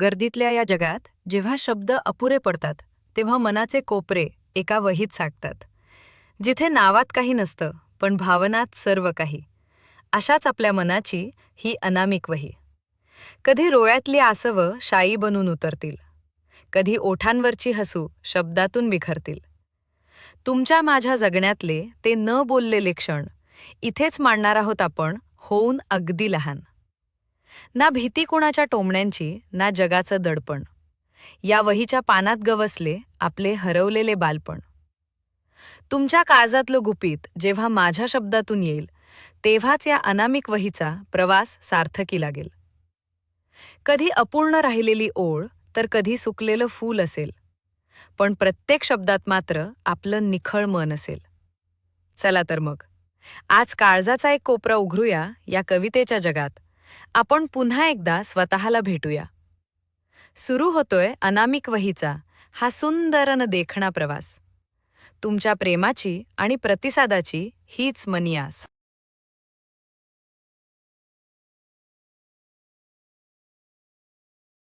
गर्दीतल्या या जगात जेव्हा शब्द अपुरे पडतात तेव्हा मनाचे कोपरे एका वहीत साठतात जिथे नावात काही नसतं पण भावनात सर्व काही. अशाच आपल्या मनाची ही अनामिक वही. कधी रोयातली आसवं शाई बनून उतरतील. कधी ओठांवरची हसू शब्दातून बिखरतील. तुमच्या माझ्या जगण्यातले ते न बोललेले क्षण इथेच मांडणार आहोत आपण होऊन अगदी लहान. ना भीती कुणाच्या टोमण्यांची ना जगाचं दडपण. या वहीच्या पानात गवसले आपले हरवलेले बालपण. तुमच्या काळजातलं गुपित जेव्हा माझ्या शब्दातून येईल तेव्हाच या अनामिक वहीचा प्रवास सार्थकी लागेल. कधी अपूर्ण राहिलेली ओळ तर कधी सुकलेलं फूल असेल. पण प्रत्येक शब्दात मात्र आपलं निखळ मन असेल. चला तर मग. आज काळजाचा एक कोपरा उघडूया या कवितेच्या जगात. आपण पुन्हा एकदा स्वतःला भेटूया. सुरू होतोय अनामिक वहीचा हा सुंदर न देखणा प्रवास. तुमच्या प्रेमाची आणि प्रतिसादाची हीच मनी आस.